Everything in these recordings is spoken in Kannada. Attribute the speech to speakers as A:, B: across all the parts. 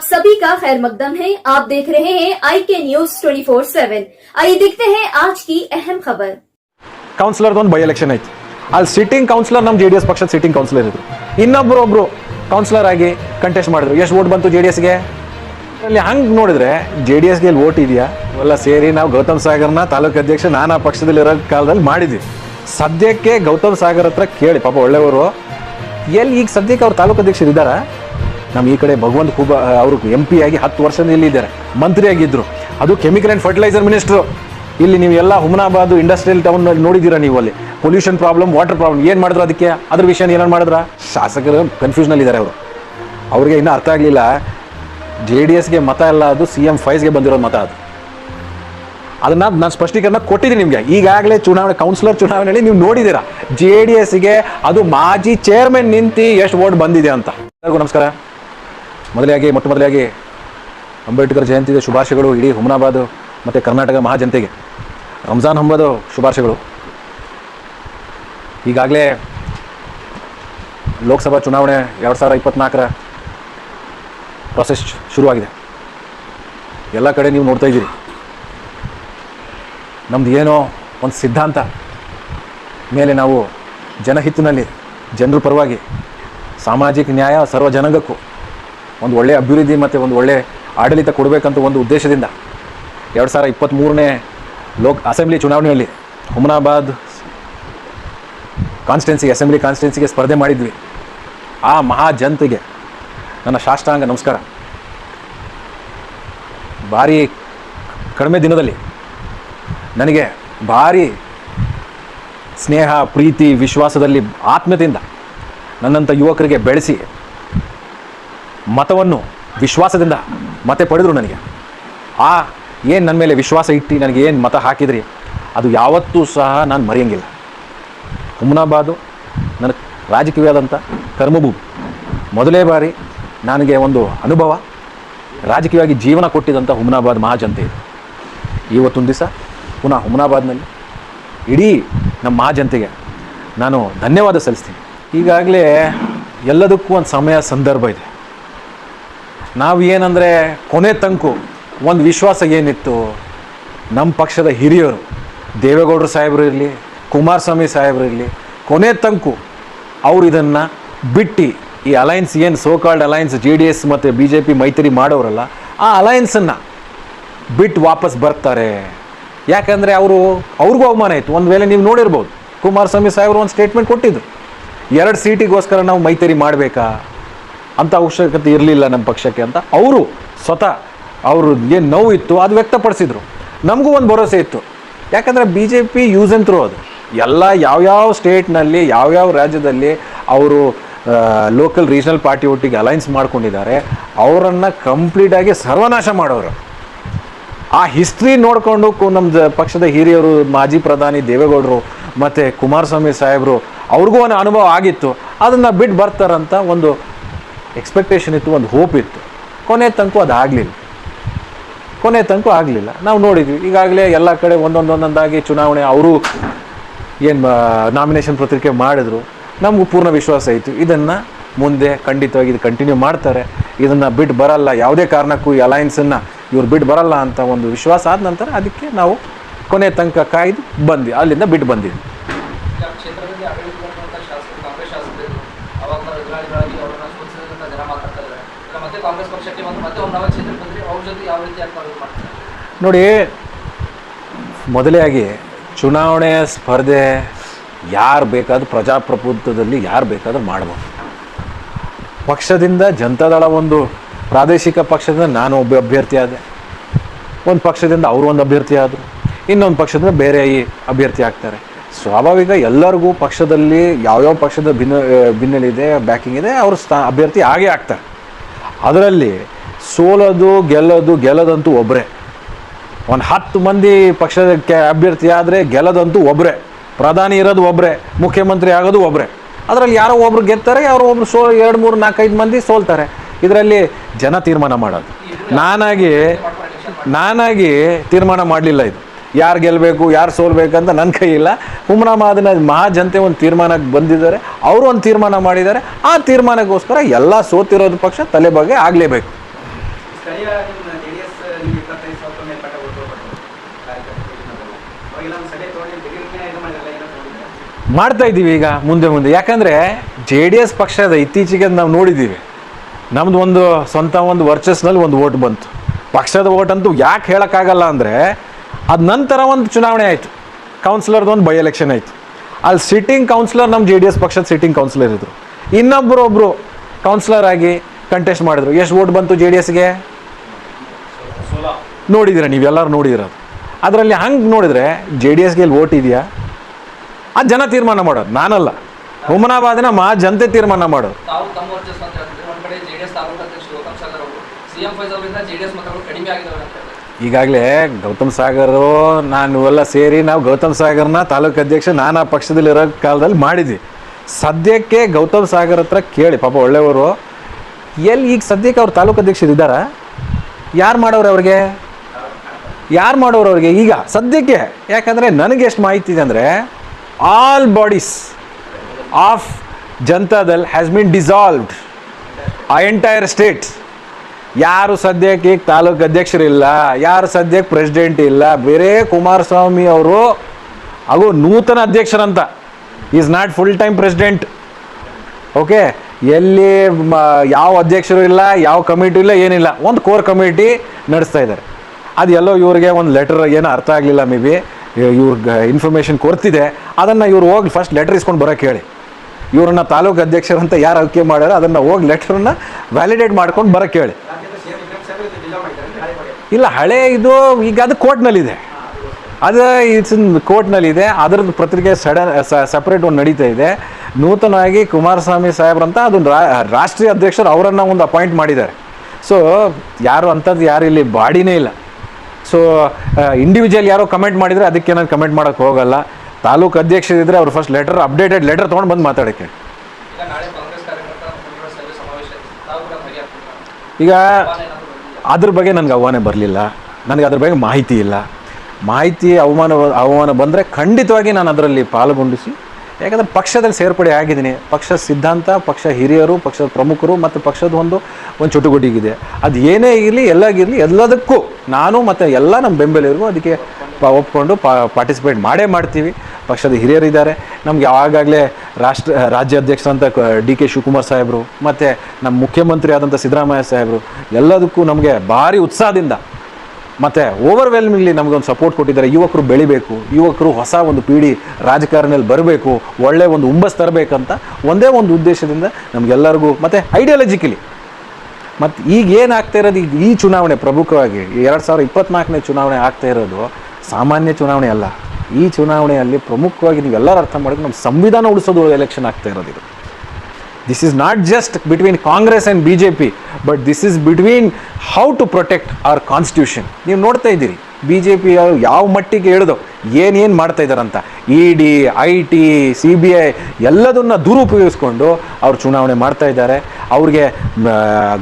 A: आप सभी का खैर मकदम है आप देख रहे हैं आई के न्यूज ट्वेंटी फोर सेवन आइए देखते हैं आज की अहम खबर
B: ಕೌನ್ಸಿಲರ್ದು ಒಂದು ಬೈ ಎಲೆಕ್ಷನ್ ಐತಿ ಅಲ್ಲಿ ಸಿಟ್ಟಿಂಗ್ ಕೌನ್ಸಿಲರ್ ನಮ್ಮ ಜೆ ಡಿ ಎಸ್ ಪಕ್ಷದ ಸಿಟ್ಟಿಂಗ್ ಕೌನ್ಸಿಲರ್ ಇದ್ರು ಇನ್ನೊಬ್ರು ಒಬ್ರು ಕೌನ್ಸಿಲರ್ ಆಗಿ ಕಂಟೆಸ್ಟ್ ಮಾಡಿದ್ರು ಎಷ್ಟು ವೋಟ್ ಬಂತು ಜೆ ಡಿ ಎಸ್ಗೆ ಅಲ್ಲಿ ಹಂಗೆ ನೋಡಿದ್ರೆ ಜೆ ಡಿ ಎಸ್ಗೆ ವೋಟ್ ಇದೆಯಾ ಎಲ್ಲ ಸೇರಿ ನಾವು ಗೌತಮ್ ಸಾಗರ್ನ ತಾಲೂಕು ಅಧ್ಯಕ್ಷ ನಾನು ಆ ಪಕ್ಷದಲ್ಲಿರೋ ಕಾಲದಲ್ಲಿ ಮಾಡಿದ್ವಿ ಸದ್ಯಕ್ಕೆ ಗೌತಮ್ ಸಾಗರ್ ಹತ್ರ ಕೇಳಿ ಪಾಪ ಒಳ್ಳೆಯವರು ಎಲ್ಲಿ ಈಗ ಸದ್ಯಕ್ಕೆ ಅವ್ರು ತಾಲೂಕು ಅಧ್ಯಕ್ಷರು ಇದ್ದಾರಾ ನಮ್ಮ ಈ ಕಡೆ ಭಗವಂತ ಖೂಬ ಅವರು ಎಂ ಪಿ ಆಗಿ ಹತ್ತು ವರ್ಷದಿಂದ ಇಲ್ಲಿ ಇದ್ದಾರೆ ಮಂತ್ರಿ ಆಗಿದ್ದರು ಅದು ಕೆಮಿಕಲ್ ಆ್ಯಂಡ್ ಫರ್ಟಿಲೈಸರ್ ಮಿನಿಸ್ಟ್ರು ಇಲ್ಲಿ ನೀವು ಎಲ್ಲ ಹುಮನಾಬಾದ್ ಇಂಡಸ್ಟ್ರಿಯಲ್ ಟೌನ್ ನೋಡಿದ್ದೀರಾ ನೀವು ಅಲ್ಲಿ. ಪೊಲ್ಯೂಷನ್ ಪ್ರಾಬ್ಲಮ್ ವಾಟರ್ ಪ್ರಾಬ್ಲಮ್ ಏನು ಮಾಡಿದ್ರು ಅದಕ್ಕೆ? ಅದ್ರ ವಿಷಯ ಏನೇನು ಮಾಡಿದ್ರ? ಶಾಸಕರು ಕನ್ಫ್ಯೂಷನಲ್ಲಿ ಇದ್ದಾರೆ ಅವರು. ಅವ್ರಿಗೆ ಇನ್ನೂ ಅರ್ಥ ಆಗಲಿಲ್ಲ. ಜೆ ಡಿ ಎಸ್ಗೆ ಮತ ಎಲ್ಲ ಅದು ಸಿ ಎಂ ಫೈಸ್ಗೆ ಬಂದಿರೋ ಮತ ಅದು. ಅದನ್ನ ನಾನು ಸ್ಪಷ್ಟೀಕರಣ ಕೊಟ್ಟಿದ್ದೀನಿ ನಿಮಗೆ. ಈಗಾಗಲೇ ಚುನಾವಣೆ ಕೌನ್ಸಿಲರ್ ಚುನಾವಣೆಯಲ್ಲಿ ನೀವು ನೋಡಿದ್ದೀರಾ. ಜೆ ಡಿ ಎಸ್ಗೆ ಅದು ಮಾಜಿ ಚೇರ್ಮನ್ ನಿಂತು ಎಷ್ಟು ವೋಟ್ ಬಂದಿದೆ ಅಂತ. ಎಲ್ಲರಿಗೂ ನಮಸ್ಕಾರ. ಮೊದಲಾಗಿ ಮೊಟ್ಟ ಮೊದಲಾಗಿ ಅಂಬೇಡ್ಕರ್ ಜಯಂತಿಯ ಶುಭಾಶಯಗಳು ಇಡೀ ಹುಮನಾಬಾದ್ ಮತ್ತು ಕರ್ನಾಟಕ ಮಹಾಜನತೆಗೆ. ರಂಜಾನ್ ಹಬ್ಬದ ಶುಭಾಶಯಗಳು. ಈಗಾಗಲೇ ಲೋಕಸಭಾ ಚುನಾವಣೆ ಎರಡು ಸಾವಿರ ಇಪ್ಪತ್ತ್ನಾಲ್ಕರ ಪ್ರೊಸೆಸ್ ಶುರುವಾಗಿದೆ. ಎಲ್ಲ ಕಡೆ ನೀವು ನೋಡ್ತಾ ಇದ್ದೀರಿ. ನಮ್ದು ಏನೋ ಒಂದು ಸಿದ್ಧಾಂತ ಮೇಲೆ ನಾವು ಜನಹಿತ್ತಿನಲ್ಲಿ ಜನರ ಪರವಾಗಿ ಸಾಮಾಜಿಕ ನ್ಯಾಯ ಸರ್ವ ಜನಾಂಗಕ್ಕೂ ಒಂದು ಒಳ್ಳೆಯ ಅಭಿವೃದ್ಧಿ ಮತ್ತು ಒಂದು ಒಳ್ಳೆಯ ಆಡಳಿತ ಕೊಡಬೇಕಂತ ಒಂದು ಉದ್ದೇಶದಿಂದ ಎರಡು ಸಾವಿರ ಇಪ್ಪತ್ತ್ಮೂರನೇ ಲೋಕ್ ಅಸೆಂಬ್ಲಿ ಚುನಾವಣೆಯಲ್ಲಿ ಹುಮನಾಬಾದ್ ಕಾನ್ಸ್ಟಿಟ್ಯೆನ್ಸಿ ಅಸೆಂಬ್ಲಿ ಕಾನ್ಸ್ಟಿಟ್ಯೆನ್ಸಿಗೆ ಸ್ಪರ್ಧೆ ಮಾಡಿದ್ವಿ. ಆ ಮಹಾ ಜನತೆಗೆ ನನ್ನ ಸಾಷ್ಟಾಂಗ ನಮಸ್ಕಾರ. ಭಾರಿ ಕಡಿಮೆ ದಿನದಲ್ಲಿ ನನಗೆ ಭಾರಿ ಸ್ನೇಹ, ಪ್ರೀತಿ, ವಿಶ್ವಾಸದಲ್ಲಿ ಆತ್ಮೀಯತೆಯಿಂದ ನನ್ನಂಥ ಯುವಕರಿಗೆ ಬೆಳೆಸಿ ಮತವನ್ನು ವಿಶ್ವಾಸದಿಂದ ಮತ ಪಡೆದರು ನನಗೆ. ಆ, ಏನು ನನ್ನ ಮೇಲೆ ವಿಶ್ವಾಸ ಇಟ್ಟು ನನಗೆ ಏನು ಮತ ಹಾಕಿದ್ರಿ? ಅದು ಯಾವತ್ತೂ ಸಹ ನಾನು ಮರೆಯಂಗಿಲ್ಲ. ಹುಮ್ನಾಬಾದು ನನ್ನ ರಾಜಕೀಯವಾದಂಥ ಕರ್ಮಭೂಮಿ ಮೊದಲೇ ಬಾರಿ ನನಗೆ ಒಂದು ಅನುಭವ, ರಾಜಕೀಯವಾಗಿ ಜೀವನ ಕೊಟ್ಟಿದ್ದಂಥ ಹುಮ್ನಾಬಾದ್ ಮಹಾಜನತೆ ಇದು. ಇವತ್ತೊಂದು ದಿವಸ ಪುನಃ ಹುಮನಾಬಾದ್ನಲ್ಲಿ ಇಡೀ ನಮ್ಮ ಮಹಾಜನತೆಗೆ ನಾನು ಧನ್ಯವಾದ ಸಲ್ಲಿಸ್ತೀನಿ. ಈಗಾಗಲೇ ಎಲ್ಲದಕ್ಕೂ ಒಂದು ಸಮಯ ಸಂದರ್ಭ ಇದೆ. ನಾವು ಏನಂದರೆ ಕೊನೆ ತಂಕು ಒಂದು ವಿಶ್ವಾಸ ಏನಿತ್ತು ನಮ್ಮ ಪಕ್ಷದ ಹಿರಿಯರು, ದೇವೇಗೌಡರು ಸಾಹೇಬರು ಇರಲಿ, ಕುಮಾರಸ್ವಾಮಿ ಸಾಹೇಬರು ಇರಲಿ, ಕೊನೆ ತಂಕು ಅವರು ಇದನ್ನು ಬಿಟ್ಟು ಈ ಅಲಯನ್ಸ್ ಏನು so called alliance J D S ಮತ್ತು ಬಿ ಜೆ ಪಿ ಮೈತ್ರಿ ಮಾಡೋರಲ್ಲ, ಆ ಅಲಯನ್ಸನ್ನು ಬಿಟ್ಟು ವಾಪಸ್ ಬರ್ತಾರೆ. ಯಾಕಂದರೆ ಅವರು ಅವ್ರಿಗೂ ಅವಮಾನ ಆಯಿತು. ಒಂದು ವೇಳೆ ನೀವು ನೋಡಿರ್ಬೋದು, ಕುಮಾರಸ್ವಾಮಿ ಸಾಹೇಬರು ಒಂದು ಸ್ಟೇಟ್ಮೆಂಟ್ ಕೊಟ್ಟಿದ್ದರು ಎರಡು ಸೀಟಿಗೋಸ್ಕರ ನಾವು ಮೈತ್ರಿ ಮಾಡಬೇಕಾ? ಅಂತ ಅವಶ್ಯಕತೆ ಇರಲಿಲ್ಲ ನಮ್ಮ ಪಕ್ಷಕ್ಕೆ ಅಂತ ಅವರು ಸ್ವತಃ ಅವರು ಏನು ನೋವು ಇತ್ತು ಅದು ವ್ಯಕ್ತಪಡಿಸಿದರು. ನಮಗೂ ಒಂದು ಭರವಸೆ ಇತ್ತು. ಯಾಕಂದರೆ B J P use throw ಅದು. ಎಲ್ಲ ಯಾವ್ಯಾವ ಸ್ಟೇಟ್ನಲ್ಲಿ ಯಾವ್ಯಾವ ರಾಜ್ಯದಲ್ಲಿ ಅವರು ಲೋಕಲ್ ರೀಜನಲ್ ಪಾರ್ಟಿ ಒಟ್ಟಿಗೆ ಅಲೈನ್ಸ್ ಮಾಡ್ಕೊಂಡಿದ್ದಾರೆ, ಅವರನ್ನು ಕಂಪ್ಲೀಟಾಗಿ ಸರ್ವನಾಶ ಮಾಡೋರು. ಆ ಹಿಸ್ಟ್ರಿ ನೋಡಿಕೊಂಡು ನಮ್ಮ ಪಕ್ಷದ ಹಿರಿಯರು, ಮಾಜಿ ಪ್ರಧಾನಿ ದೇವೇಗೌಡರು, ಮತ್ತು ಕುಮಾರಸ್ವಾಮಿ ಸಾಹೇಬರು, ಅವ್ರಿಗೂ ಒಂದು ಅನುಭವ ಆಗಿತ್ತು. ಅದನ್ನು ಬಿಟ್ಟು ಬರ್ತಾರಂತ ಒಂದು ಎಕ್ಸ್ಪೆಕ್ಟೇಷನ್ ಇತ್ತು, ಒಂದು ಹೋಪ್ ಇತ್ತು. ಕೊನೆ ತನಕ ಅದು ಆಗಲಿಲ್ಲ. ಕೊನೆ ತನಕ ಆಗಲಿಲ್ಲ. ನಾವು ನೋಡಿದ್ವಿ. ಈಗಾಗಲೇ ಎಲ್ಲ ಕಡೆ ಒಂದೊಂದೊಂದೊಂದಾಗಿ ಚುನಾವಣೆ, ಅವರು ಏನು ನಾಮಿನೇಷನ್ ಪತ್ರಿಕೆ ಮಾಡಿದ್ರು. ನಮಗೂ ಪೂರ್ಣ ವಿಶ್ವಾಸ ಇತ್ತು. ಇದನ್ನು ಮುಂದೆ ಖಂಡಿತವಾಗಿ ಇದು ಕಂಟಿನ್ಯೂ ಮಾಡ್ತಾರೆ. ಇದನ್ನು ಬಿಟ್ಟು ಬರಲ್ಲ. ಯಾವುದೇ ಕಾರಣಕ್ಕೂ ಈ ಅಲಯನ್ಸನ್ನು ಇವ್ರು ಬಿಟ್ಟು ಬರಲ್ಲ ಅಂತ ಒಂದು ವಿಶ್ವಾಸ ಆದ ನಂತರ ಅದಕ್ಕೆ ನಾವು ಕೊನೆ ತನಕ ಕಾಯ್ದು ಬಂದ್ವಿ. ಅಲ್ಲಿಂದ ಬಿಟ್ಟು ಬಂದಿದ್ವಿ.
C: ಅವಾಗ ಎದುರಾಳಿಗಳಾಗಿ ಅವರನ್ನ ಸೋಲಿಸಿದಂಥ ಜನ ಮಾತಾಡ್ತಾ ಇದ್ದಾರೆ. ಮತ್ತೆ ಕಾಂಗ್ರೆಸ್ ಪಕ್ಷಕ್ಕೆ ಬಂದು ಮತ್ತೆ ಒಂದು ನವ ಕ್ಷೇತ್ರಕ್ಕೆ ಅವ್ರ ಜೊತೆ ಯಾವ ರೀತಿ ಆಗ್ತಾ ಮಾಡ್ತಾರೆ?
B: ನೋಡಿ, ಮೊದಲೇ ಆಗಿ ಚುನಾವಣೆ ಸ್ಪರ್ಧೆ ಯಾರು ಬೇಕಾದ್ರೂ ಪ್ರಜಾಪ್ರಭುತ್ವದಲ್ಲಿ ಯಾರು ಬೇಕಾದ್ರೂ ಮಾಡ್ಬೋದು. ಪಕ್ಷದಿಂದ ಜನತಾದಳ ಒಂದು ಪ್ರಾದೇಶಿಕ ಪಕ್ಷದಿಂದ ನಾನು ಒಬ್ಬ ಅಭ್ಯರ್ಥಿ ಆದೆ ಒಂದು ಪಕ್ಷದಿಂದ ಅವರು ಒಂದು ಅಭ್ಯರ್ಥಿ ಆದರು ಇನ್ನೊಂದು ಪಕ್ಷದಿಂದ ಬೇರೆ ಈ ಅಭ್ಯರ್ಥಿ ಆಗ್ತಾರೆ. ಸ್ವಾಭಾವಿಕ ಎಲ್ಲರಿಗೂ ಪಕ್ಷದಲ್ಲಿ ಯಾವ್ಯಾವ ಪಕ್ಷದ ಭಿನ್ನ ಭಿನ್ನಲಿದೆ ಬ್ಯಾಕಿಂಗ್ ಇದೆ ಅವರು ಸ್ಥಾ, ಅಭ್ಯರ್ಥಿ ಆಗೇ ಆಗ್ತಾರೆ. ಅದರಲ್ಲಿ ಸೋಲೋದು, ಗೆಲ್ಲೋದು, ಗೆಲ್ಲೋದಂತೂ ಒಬ್ಬರೇ ಒಂದು ಹತ್ತು ಮಂದಿ ಪಕ್ಷದ ಕೆ- ಅಭ್ಯರ್ಥಿ ಆದರೆ ಗೆಲ್ಲೋದಂತೂ ಒಬ್ಬರೇ ಪ್ರಧಾನಿ ಇರೋದು ಒಬ್ಬರೇ ಮುಖ್ಯಮಂತ್ರಿ ಆಗೋದು ಒಬ್ಬರೇ ಅದರಲ್ಲಿ ಯಾರೋ ಒಬ್ರು ಗೆಲ್ತಾರೆ ಯಾರೋ ಒಬ್ರು ಸೋ, ಎರಡು, ಮೂರು, ನಾಲ್ಕೈದು ಮಂದಿ ಸೋಲ್ತಾರೆ. ಇದರಲ್ಲಿ ಜನ ತೀರ್ಮಾನ ಮಾಡೋದು. ನಾನಾಗಿ ನಾನಾಗಿ ತೀರ್ಮಾನ ಮಾಡಲಿಲ್ಲ ಇದು. ಯಾರು ಗೆಲ್ಲಬೇಕು ಯಾರು ಸೋಲ್ಬೇಕಂತ ನನ್ನ ಕೈ ಇಲ್ಲ. ಮಾದಿನ ಮಹಾ ಜನತೆ ಒಂದು ತೀರ್ಮಾನಕ್ಕೆ ಬಂದಿದ್ದಾರೆ. ಅವರು ಒಂದು ತೀರ್ಮಾನ ಮಾಡಿದ್ದಾರೆ. ಆ ತೀರ್ಮಾನಕ್ಕೋಸ್ಕರ ಎಲ್ಲ ಸೋತಿರೋದು ಪಕ್ಷ ತಲೆ ಬಗ್ಗೆ ಆಗಲೇಬೇಕು. ಮಾಡ್ತಾ ಇದ್ದೀವಿ ಈಗ ಮುಂದೆ ಮುಂದೆ. ಯಾಕಂದರೆ ಜೆ ಡಿ ಎಸ್ ಪಕ್ಷದ ಇತ್ತೀಚೆಗೆ ನಾವು ನೋಡಿದ್ದೀವಿ. ನಮ್ಮದು ಒಂದು ಸ್ವಂತ ಒಂದು ವರ್ಚಸ್ನಲ್ಲಿ ಒಂದು ಓಟ್ ಬಂತು. ಪಕ್ಷದ ಓಟ್ ಅಂತೂ ಯಾಕೆ ಹೇಳೋಕ್ಕಾಗಲ್ಲ ಅಂದರೆ ಅದ ನಂತರ ಒಂದು ಚುನಾವಣೆ ಆಯಿತು. ಕೌನ್ಸಿಲರ್ದು ಒಂದು ಬೈ ಎಲೆಕ್ಷನ್ ಆಯಿತು. ಅಲ್ಲಿ ಸಿಟ್ಟಿಂಗ್ ಕೌನ್ಸಿಲರ್ ನಮ್ಮ ಜೆ ಡಿ ಎಸ್ ಪಕ್ಷದ ಸಿಟ್ಟಿಂಗ್ ಕೌನ್ಸಿಲರ್ ಇದ್ದರು ಇನ್ನೊಬ್ಬರು ಒಬ್ಬರು ಕೌನ್ಸಿಲರ್ ಆಗಿ ಕಂಟೆಸ್ಟ್ ಮಾಡಿದ್ರು. ಎಷ್ಟು ಓಟ್ ಬಂತು ಜೆ ಡಿ ಎಸ್ಗೆ ನೋಡಿದಿರ ನೀವೆಲ್ಲರೂ ನೋಡಿದಿರ ಅದರಲ್ಲಿ ಹಂಗೆ ನೋಡಿದರೆ ಜೆ ಡಿ ಎಸ್ಗೆ ಇಲ್ಲಿ ಓಟ್ ಇದೆಯಾ? ಅದು ಜನ ತೀರ್ಮಾನ ಮಾಡೋದು, ನಾನಲ್ಲ. ಹುಮನಾಬಾದಿನ ಮಾ ಜನತೆ ತೀರ್ಮಾನ ಮಾಡೋದು.
C: ಕಡಿಮೆ
B: ಈಗಾಗಲೇ ಗೌತಮ್ ಸಾಗರು, ನಾನು ಎಲ್ಲ ಸೇರಿ ನಾವು ಗೌತಮ್ ಸಾಗರ್ನ ತಾಲೂಕು ಅಧ್ಯಕ್ಷ ನಾನು ಆ ಪಕ್ಷದಲ್ಲಿರೋ ಕಾಲದಲ್ಲಿ ಮಾಡಿದ್ವಿ. ಸದ್ಯಕ್ಕೆ ಗೌತಮ್ ಸಾಗರ್ ಹತ್ರ ಕೇಳಿ, ಪಾಪ ಒಳ್ಳೆಯವರು. ಎಲ್ಲಿ ಈಗ ಸದ್ಯಕ್ಕೆ ಅವ್ರು ತಾಲೂಕು ಅಧ್ಯಕ್ಷರು ಇದ್ದಾರಾ? ಯಾರು ಮಾಡೋರು ಅವ್ರಿಗೆ? ಯಾರು ಮಾಡೋರು ಅವ್ರಿಗೆ? ಈಗ ಸದ್ಯಕ್ಕೆ, ಯಾಕಂದರೆ ನನಗೆ ಎಷ್ಟು ಮಾಹಿತಿ ಇದೆ ಅಂದರೆ all bodies of Janata Dal has been dissolved ಆ ಎಂಟೈರ್ ಸ್ಟೇಟ್ ಯಾರು ಸದ್ಯಕ್ಕೆ ಈಗ ತಾಲೂಕು ಅಧ್ಯಕ್ಷರಿಲ್ಲ, ಯಾರು ಸದ್ಯಕ್ಕೆ ಪ್ರೆಸಿಡೆಂಟ್ ಇಲ್ಲ, ಬೇರೆ ಕುಮಾರಸ್ವಾಮಿ ಅವರು ಹಾಗೂ ನೂತನ ಅಧ್ಯಕ್ಷರಂತ is not full time president okay ಎಲ್ಲಿ ಯಾವ ಅಧ್ಯಕ್ಷರು ಇಲ್ಲ, ಯಾವ ಕಮಿಟಿ ಇಲ್ಲ, ಏನಿಲ್ಲ. ಒಂದು ಕೋರ್ ಕಮಿಟಿ ನಡೆಸ್ತಾ ಇದ್ದಾರೆ. ಅದು ಎಲ್ಲೋ ಇವ್ರಿಗೆ ಒಂದು ಲೆಟರ್ ಏನೋ ಅರ್ಥ ಆಗಲಿಲ್ಲ ಮೇ ಬಿ ಇವ್ರಿಗೆ ಇನ್ಫಾರ್ಮೇಷನ್ ಕೊಡ್ತಿದೆ. ಅದನ್ನು ಇವ್ರು ಹೋಗಿ ಫಸ್ಟ್ ಲೆಟರ್ ಇಸ್ಕೊಂಡು ಬರೋಕ್ಕೆ ಹೇಳಿ. ಇವ್ರನ್ನ ತಾಲೂಕು ಅಧ್ಯಕ್ಷರಂತ ಯಾರು ಆಯ್ಕೆ ಮಾಡ್ಯಾರ ಅದನ್ನು ಹೋಗಿ ಲೆಟ್ರನ್ನ ವ್ಯಾಲಿಡೇಟ್ ಮಾಡ್ಕೊಂಡು ಬರೋಕ್ಕೆ ಹೇಳಿ ಇಲ್ಲ, ಹಳೆ ಇದು ಈಗ ಅದು ಕೋರ್ಟ್ನಲ್ಲಿದೆ. ಅದು ಇಟ್ಸ್ ಕೋರ್ಟ್ನಲ್ಲಿದೆ, ಅದರದ್ದು ಪತ್ರಿಕೆ ಸಡನ್ ಸಪ್ರೇಟ್ ಒಂದು ನಡೀತಾ ಇದೆ. ನೂತನವಾಗಿ ಕುಮಾರಸ್ವಾಮಿ ಸಾಹೇಬ್ರಂತ ಅದು ರಾಷ್ಟ್ರೀಯ ಅಧ್ಯಕ್ಷರು ಅವರನ್ನು ಒಂದು ಅಪಾಯಿಂಟ್ ಮಾಡಿದ್ದಾರೆ. ಸೊ ಯಾರು ಅಂಥದ್ದು ಯಾರು ಇಲ್ಲಿ ಬಾಡಿನೇ ಇಲ್ಲ. ಸೊ ಇಂಡಿವಿಜುವಲ್ ಯಾರೋ ಕಮೆಂಟ್ ಮಾಡಿದರೆ ಅದಕ್ಕೆ ಏನಾದ್ರು ಕಮೆಂಟ್ ಮಾಡೋಕ್ಕೆ ಹೋಗಲ್ಲ. ತಾಲೂಕು ಅಧ್ಯಕ್ಷರಿದ್ದರೆ ಅವ್ರು ಫಸ್ಟ್ ಲೆಟರ್ ಅಪ್ಡೇಟೆಡ್ ಲೆಟರ್ ತೊಗೊಂಡು ಬಂದು ಮಾತಾಡೋಕ್ಕೆ.
C: ಈಗ ಇದೆ.
B: ಅದ್ರ ಬಗ್ಗೆ ನನಗೆ ಅವಮಾನ ಬರಲಿಲ್ಲ. ನನಗೆ ಅದ್ರ ಬಗ್ಗೆ ಮಾಹಿತಿ ಇಲ್ಲ. ಮಾಹಿತಿ ಅವಮಾನ ಅವಮಾನ ಬಂದರೆ ಖಂಡಿತವಾಗಿ ನಾನು ಅದರಲ್ಲಿ ಪಾಲ್ಗೊಂಡಿಸಿ ಯಾಕಂದರೆ ಪಕ್ಷದಲ್ಲಿ ಸೇರ್ಪಡೆ ಆಗಿದ್ದೀನಿ. ಪಕ್ಷದ ಸಿದ್ಧಾಂತ ಪಕ್ಷ ಹಿರಿಯರು ಪಕ್ಷದ ಪ್ರಮುಖರು ಮತ್ತು ಪಕ್ಷದ ಒಂದು ಒಂದು ಚಟುವಟಿಕೆ ಅದು ಏನೇ ಇರಲಿ ಎಲ್ಲಾಗಿರಲಿ ಎಲ್ಲದಕ್ಕೂ ನಾನು ಮತ್ತು ಎಲ್ಲ ನಮ್ಮ ಬೆಂಬಲಿಗರಿಗೂ ಅದಕ್ಕೆ ಒಪ್ಕೊಂಡು ಪಾರ್ಟಿಸಿಪೇಟ್ ಮಾಡೇ ಮಾಡ್ತೀವಿ. ಪಕ್ಷದ ಹಿರಿಯರಿದ್ದಾರೆ. ನಮ್ಗೆ ಯಾವಾಗಲೇ ರಾಷ್ಟ್ರ ರಾಜ್ಯಾಧ್ಯಕ್ಷರಂತ ಡಿ ಕೆ ಶಿವಕುಮಾರ್ ಸಾಹೇಬರು, ಮತ್ತು ನಮ್ಮ ಮುಖ್ಯಮಂತ್ರಿ ಆದಂಥ ಸಿದ್ದರಾಮಯ್ಯ ಸಾಹೇಬರು, ಎಲ್ಲದಕ್ಕೂ ನಮಗೆ ಭಾರಿ ಉತ್ಸಾಹದಿಂದ, ಮತ್ತು ಓವರ್ವೆಲ್ಮಿಂಗ್ಲಿ ನಮಗೊಂದು ಸಪೋರ್ಟ್ ಕೊಟ್ಟಿದ್ದಾರೆ. ಯುವಕರು ಬೆಳಿಬೇಕು, ಯುವಕರು ಹೊಸ ಒಂದು ಪೀಳಿ ರಾಜಕಾರಣದಲ್ಲಿ ಬರಬೇಕು ಒಳ್ಳೆಯ ಒಂದು ಹುಂಬಸ್ ತರಬೇಕಂತ ಒಂದೇ ಒಂದು ಉದ್ದೇಶದಿಂದ ನಮಗೆಲ್ಲರಿಗೂ, ಮತ್ತು ಐಡಿಯಾಲಜಿಕಲಿ ಮತ್ತು ಈಗ ಏನಾಗ್ತಾ ಇರೋದು ಈಗ ಈ ಚುನಾವಣೆ ಪ್ರಮುಖವಾಗಿ, ಎರಡು ಸಾವಿರದ ಇಪ್ಪತ್ನಾಲ್ಕನೇ ಚುನಾವಣೆ ಆಗ್ತಾ ಇರೋದು ಸಾಮಾನ್ಯ ಚುನಾವಣೆ ಅಲ್ಲ. ಈ ಚುನಾವಣೆಯಲ್ಲಿ ಪ್ರಮುಖವಾಗಿ ನೀವೆಲ್ಲರೂ ಅರ್ಥ ಮಾಡಿದ್ರೆ ನಮ್ಮ ಸಂವಿಧಾನ ಉಳಿಸೋದು ಎಲೆಕ್ಷನ್ ಆಗ್ತಾ ಇರೋದು ಇದು. This is not just between Congress and B J P but this is between how to protect our constitution ನೀವು ನೋಡ್ತಾ ಇದ್ದೀರಿ ಬಿ ಜೆ ಪಿ ಯಾವ ಮಟ್ಟಿಗೆ ಹೇಳಿದು ಏನೇನು ಮಾಡ್ತಾ ಇದ್ದಾರಂತ. E D I T C B I ಎಲ್ಲದನ್ನ ದುರುಪಯೋಗಿಸ್ಕೊಂಡು ಅವ್ರು ಚುನಾವಣೆ ಮಾಡ್ತಾ ಇದ್ದಾರೆ. ಅವ್ರಿಗೆ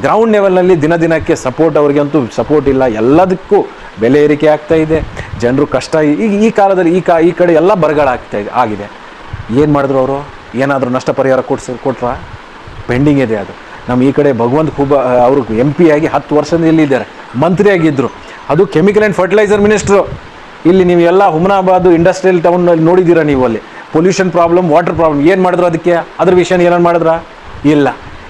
B: ಗ್ರೌಂಡ್ ಲೆವೆಲ್ನಲ್ಲಿ ದಿನ ದಿನಕ್ಕೆ ಸಪೋರ್ಟ್ ಅವ್ರಿಗೆ ಅಂತೂ ಸಪೋರ್ಟ್ ಇಲ್ಲ. ಎಲ್ಲದಕ್ಕೂ ಬೆಲೆ ಏರಿಕೆ ಆಗ್ತಾ ಇದೆ. ಜನರು ಕಷ್ಟ ಈಗ ಈ ಕಾಲದಲ್ಲಿ ಈ ಕಾ, ಈ ಕಡೆ ಎಲ್ಲ ಬರಗಾಲ ಆಗ್ತಾ ಇದೆ ಆಗಿದೆ. ಏನು ಮಾಡಿದ್ರು ಅವರು? ಏನಾದರೂ ನಷ್ಟ ಪರಿಹಾರ ಕೊಡ್ಸಿ, ಕೊಟ್ರಾ? ಪೆಂಡಿಂಗ್ ಇದೆ ಅದು. ನಮ್ಮ ಈ ಕಡೆ ಭಗವಂತ ಖೂಬ ಅವರು ಎಂ ಪಿ ಆಗಿ ಹತ್ತು ವರ್ಷದಿಂದ ಇಲ್ಲಿದ್ದಾರೆ. ಮಂತ್ರಿಯಾಗಿದ್ದರು ಅದು ಕೆಮಿಕಲ್ ಆ್ಯಂಡ್ ಫರ್ಟಿಲೈಸರ್ ಮಿನಿಸ್ಟ್ರು ಇಲ್ಲಿ ನೀವು ಎಲ್ಲ ಹುಮನಾಬಾದು ಇಂಡಸ್ಟ್ರಿಯಲ್ ಟೌನಲ್ಲಿ ನೋಡಿದ್ದೀರಾ ನೀವು ಅಲ್ಲಿ. ಪೊಲ್ಯೂಷನ್ ಪ್ರಾಬ್ಲಮ್ ವಾಟರ್ ಪ್ರಾಬ್ಲಮ್ ಏನು ಮಾಡಿದ್ರು ಅದಕ್ಕೆ? ಅದ್ರ ವಿಷಯ ಏನೇನು ಮಾಡಿದ್ರಾ? ಇಲ್ಲ.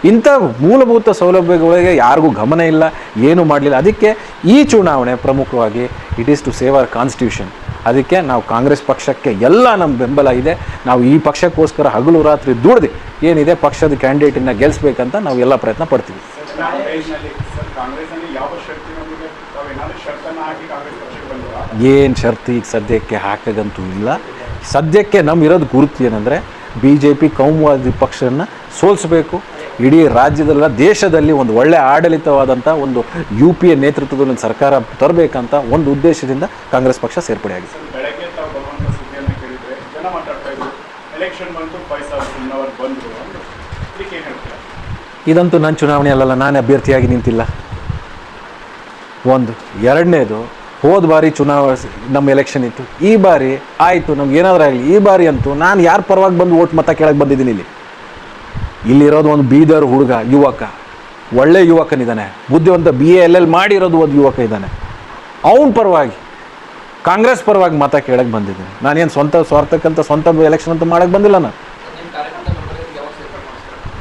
B: ಇಂಥ ಮೂಲಭೂತ ಸೌಲಭ್ಯಗಳಿಗೆ ಯಾರಿಗೂ ಗಮನ ಇಲ್ಲ ಏನೂ ಮಾಡಲಿಲ್ಲ. ಅದಕ್ಕೆ ಈ ಚುನಾವಣೆ ಪ್ರಮುಖವಾಗಿ it is to save our constitution ಅದಕ್ಕೆ ನಾವು ಕಾಂಗ್ರೆಸ್ ಪಕ್ಷಕ್ಕೆ ಎಲ್ಲ ನಮ್ಮ ಬೆಂಬಲ ಇದೆ. ನಾವು ಈ ಪಕ್ಷಕ್ಕೋಸ್ಕರ ಹಗಲು ರಾತ್ರಿ ದುಡ್ದು ಏನಿದೆ ಪಕ್ಷದ ಕ್ಯಾಂಡಿಡೇಟನ್ನು ಗೆಲ್ಲಿಸ್ಬೇಕಂತ ನಾವು ಎಲ್ಲ ಪ್ರಯತ್ನ ಪಡ್ತೀವಿ. ಏನು ಶರ್ತಿ ಈಗ ಸದ್ಯಕ್ಕೆ ಹಾಕಗಂತೂ ಇಲ್ಲ. ಸದ್ಯಕ್ಕೆ ನಮ್ಮ ಇರೋದು ಗುರುತು ಏನಂದರೆ ಬಿ ಜೆ ಪಿ ಕೌಮುವಾದಿ ಪಕ್ಷವನ್ನು ಸೋಲಿಸಬೇಕು. ಇಡೀ ರಾಜ್ಯದಲ್ಲ ದೇಶದಲ್ಲಿ ಒಂದು ಒಳ್ಳೆ ಆಡಳಿತವಾದಂಥ ಒಂದು ಯು ಪಿ ಎ ನೇತೃತ್ವದಲ್ಲಿ ಒಂದು ಸರ್ಕಾರ ತರಬೇಕಂತ ಒಂದು ಉದ್ದೇಶದಿಂದ ಕಾಂಗ್ರೆಸ್ ಪಕ್ಷ ಸೇರ್ಪಡೆಯಾಗಿದೆ. ಇದಂತೂ ನನ್ನ ಚುನಾವಣೆ ಅಲ್ಲಲ್ಲ ನಾನೇ ಅಭ್ಯರ್ಥಿಯಾಗಿ ನಿಂತಿಲ್ಲ. ಒಂದು. ಎರಡನೇದು ಹೋದ ಬಾರಿ ಚುನಾವ ನಮ್ಮ ಎಲೆಕ್ಷನ್ ಇತ್ತು. ಈ ಬಾರಿ ಆಯಿತು ನಮ್ಗೆ ಏನಾದರೂ ಆಗಲಿ. ಈ ಬಾರಿ ಅಂತೂ ನಾನು ಯಾರ ಪರವಾಗಿ ಬಂದು ಓಟ್ ಮತ ಕೇಳಕ್ಕೆ ಬಂದಿದ್ದೀನಿ ಇಲ್ಲಿ? ಇಲ್ಲಿರೋದು ಒಂದು ಬೀದರ್ ಹುಡುಗ, ಯುವಕ. ಒಳ್ಳೆ ಯುವಕನಿದ್ದಾನೆ. ಬುದ್ಧಿವಂತ ಬಿ ಎ ಎಲ್ ಎಲ್ ಮಾಡಿರೋದು ಒಂದು ಯುವಕ ಇದ್ದಾನೆ. ಅವನ ಪರವಾಗಿ, ಕಾಂಗ್ರೆಸ್ ಪರವಾಗಿ ಮತ ಕೇಳಕ್ಕೆ ಬಂದಿದ್ದೀನಿ. ನಾನೇನು ಸ್ವಂತ ಸ್ವಾರ್ಥಕ್ಕಂತ, ಸ್ವಂತ ಎಲೆಕ್ಷನ್ ಅಂತ ಮಾಡಕ್ಕೆ ಬಂದಿಲ್ಲ ನಾನು.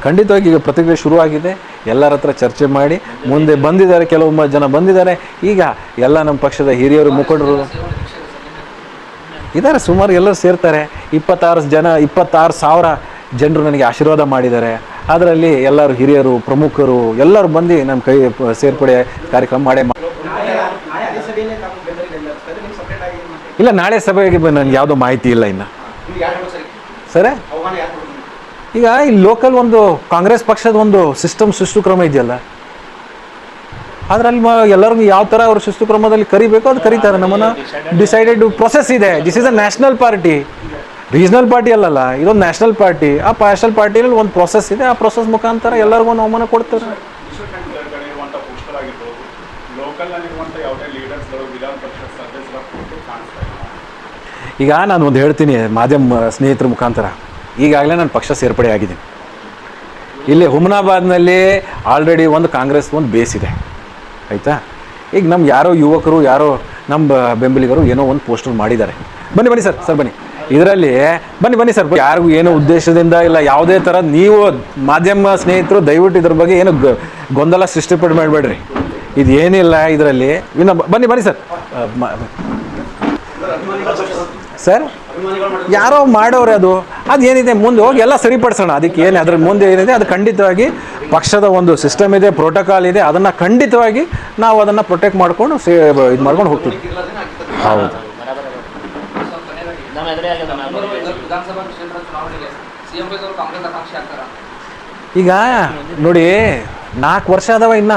B: ಖಂಡಿತವಾಗಿ ಈಗ ಪ್ರತಿಕ್ರಿಯೆ ಶುರುವಾಗಿದೆ. ಎಲ್ಲರ ಹತ್ರ ಚರ್ಚೆ ಮಾಡಿ, ಮುಂದೆ ಬಂದಿದ್ದಾರೆ, ಕೆಲವು ಜನ ಬಂದಿದ್ದಾರೆ. ಈಗ ಎಲ್ಲ ನಮ್ಮ ಪಕ್ಷದ ಹಿರಿಯರು, ಮುಖಂಡರು ಇದ್ದಾರೆ, ಸುಮಾರು ಎಲ್ಲರೂ ಸೇರ್ತಾರೆ. ಇಪ್ಪತ್ತಾರು ಜನ, ಇಪ್ಪತ್ತಾರು ಸಾವಿರ ಜನರು ನನಗೆ ಆಶೀರ್ವಾದ ಮಾಡಿದ್ದಾರೆ. ಅದರಲ್ಲಿ ಎಲ್ಲರೂ ಹಿರಿಯರು, ಪ್ರಮುಖರು, ಎಲ್ಲರೂ ಬಂದು ನಮ್ಮ ಕೈ ಸೇರ್ಪಡೆ ಕಾರ್ಯಕ್ರಮ ಮಾಡೇ ಇಲ್ಲ, ನಾಳೆ ಸಭೆಗೆ ನನಗೆ ಯಾವುದೋ ಮಾಹಿತಿ ಇಲ್ಲ ಇನ್ನು.
D: ಸರಿ?
B: ಈಗ ಈ ಲೋಕಲ್ ಒಂದು ಕಾಂಗ್ರೆಸ್ ಪಕ್ಷದ ಒಂದು ಸಿಸ್ಟಮ್ ಶಿಸ್ತುಕ್ರಮ ಇದೆಯಲ್ಲ. ಅದರಲ್ಲಿ ಎಲ್ಲರಿಗೂ ಯಾವ ಥರ ಅವ್ರ ಶಿಸ್ತುಕ್ರಮದಲ್ಲಿ ಕರಿಬೇಕು ಅದು ಕರೀತಾರೆ. ನಮ್ಮನ್ನು ಡಿಸೈಡೆಡ್ ಪ್ರೊಸೆಸ್ ಇದೆ. This is a national party regional party ಅಲ್ಲಲ್ಲ ಇದೊಂದು ನ್ಯಾಷನಲ್ ಪಾರ್ಟಿ ಆ ನ್ಯಾಷನಲ್ ಪಾರ್ಟಿಯಲ್ಲಿ ಒಂದು ಪ್ರೊಸೆಸ್ ಇದೆ ಆ ಪ್ರೊಸೆಸ್ ಮುಖಾಂತರ ಎಲ್ಲರಿಗೂ ಒಂದು ಅವಮಾನ ಕೊಡ್ತಾರೆ. ಈಗ ನಾನು ಒಂದು ಹೇಳ್ತೀನಿ ಮಾಧ್ಯಮ ಸ್ನೇಹಿತರ ಮುಖಾಂತರ. ಈಗಾಗಲೇ ನಾನು ಪಕ್ಷ ಸೇರ್ಪಡೆ ಆಗಿದ್ದೀನಿ. ಇಲ್ಲಿ ಹುಮನಾಬಾದ್ನಲ್ಲಿ ಆಲ್ರೆಡಿ ಒಂದು ಕಾಂಗ್ರೆಸ್ ಒಂದು ಬೇಸ್ ಇದೆ. ಆಯಿತಾ? ಈಗ ನಮ್ಮ ಯಾರೋ ಯುವಕರು ಯಾರೋ ನಮ್ಮ ಬೆಂಬಲಿಗರು ಏನೋ ಒಂದು ಪೋಸ್ಟರ್ ಮಾಡಿದ್ದಾರೆ. ಬನ್ನಿ ಬನ್ನಿ ಸರ್ ಸರ್ ಬನ್ನಿ. ಇದರಲ್ಲಿ ಬನ್ನಿ ಬನ್ನಿ ಸರ್ ಯಾರಿಗೂ ಏನು ಉದ್ದೇಶದಿಂದ ಇಲ್ಲ ಯಾವುದೇ ಥರ ನೀವು ಮಾಧ್ಯಮ ಸ್ನೇಹಿತರು ದಯವಿಟ್ಟು ಇದ್ರ ಬಗ್ಗೆ ಏನು ಗೊಂದಲ ಸೃಷ್ಟಿಪಟ್ಟು ಮಾಡಬೇಡ್ರಿ. ಇದು ಏನಿಲ್ಲ ಇದರಲ್ಲಿ. ಇನ್ನು ಬನ್ನಿ ಬನ್ನಿ ಸರ್. ಸರ್ ಯಾರೋ ಮಾಡೋರೆ ಅದು. ಅದು ಏನಿದೆ ಮುಂದೆ ಹೋಗಿ ಎಲ್ಲ ಸರಿಪಡಿಸೋಣ. ಅದಕ್ಕೆ ಏನು ಅದ್ರ ಮುಂದೆ ಏನಿದೆ ಅದು ಖಂಡಿತವಾಗಿ ಪಕ್ಷದ ಒಂದು ಸಿಸ್ಟಮ್ ಇದೆ ಪ್ರೋಟೋಕಾಲ್ ಇದೆ. ಅದನ್ನು ಖಂಡಿತವಾಗಿ ನಾವು ಅದನ್ನು ಪ್ರೊಟೆಕ್ಟ್ ಮಾಡ್ಕೊಂಡು ಇದು ಮಾಡ್ಕೊಂಡು ಹೋಗ್ತೀವಿ. ಹೌದು.
C: ಕೊನೆಯದಾಗಿ ಮುಂಬರುವ ವಿಧಾನ- ವಿಧಾನಸಭಾ ಕ್ಷೇತ್ರ ಚುನಾವಣೆಗೆ ಸಿಎಂ ವೈಸ್ ಕಾಂಗ್ರೆಸ್ ಆಕಾಂಕ್ಷಿ ಆಗ್ತಾರಾ?
B: ಈಗ ನೋಡಿ ನಾಲ್ಕು ವರ್ಷ ಅದಾವ ಇನ್ನ.